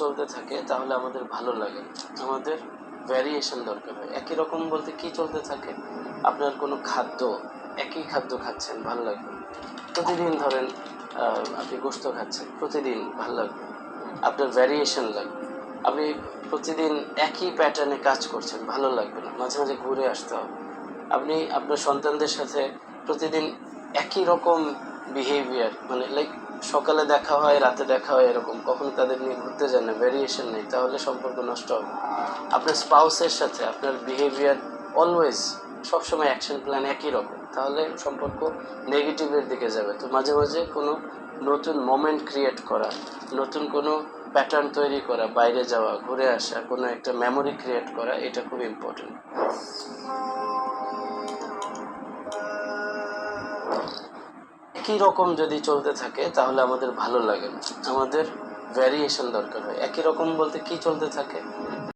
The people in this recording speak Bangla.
চলতে থাকে, তাহলে আমাদের ভালো লাগে। আমাদের ভ্যারিয়েশন দরকার হয়। একই রকম বলতে কি চলতে থাকে? আপনার কোনো খাদ্য, একই খাদ্য খাচ্ছেন, ভালো লাগবে? প্রতিদিন ধরেন আপনি গোস্ত খাচ্ছেন, প্রতিদিন ভালো লাগবে। আপনার ভ্যারিয়েশন লাগবে। আপনি প্রতিদিন একই প্যাটার্নে কাজ করছেন, ভালো লাগবে না। মাঝে মাঝে ঘুরে আসতে হবে। আপনি আপনার সন্তানদের সাথে প্রতিদিন একই রকম বিহেভিয়ার মানে লাইক সকালে দেখা হয়, রাতে দেখা হয়, এরকম। কখনো তাদের নিয়ে ঘুরতে যান না ভ্যারিয়েশন নেই, তাহলে সম্পর্ক নষ্ট হবে। আপনার স্পাউসের সাথে আপনার বিহেভিয়ার অলওয়েজ সবসময় অ্যাকশন প্ল্যান একই রকম। তাহলে সম্পর্ক নেগেটিভের দিকে যাবে। তো মাঝে মাঝে কোনো নতুন মোমেন্ট ক্রিয়েট করা, নতুন কোনো প্যাটার্ন তৈরি করা, বাইরে যাওয়া, ঘুরে আসা, কোনো একটা মেমোরি ক্রিয়েট করা, এটা খুব ইম্পর্টেন্ট একই রকম যদি চলতে থাকে, তাহলে আমাদের ভালো লাগে না। আমাদের ভ্যারিয়েশন দরকার হয়। একই রকম বলতে কি চলতে থাকে?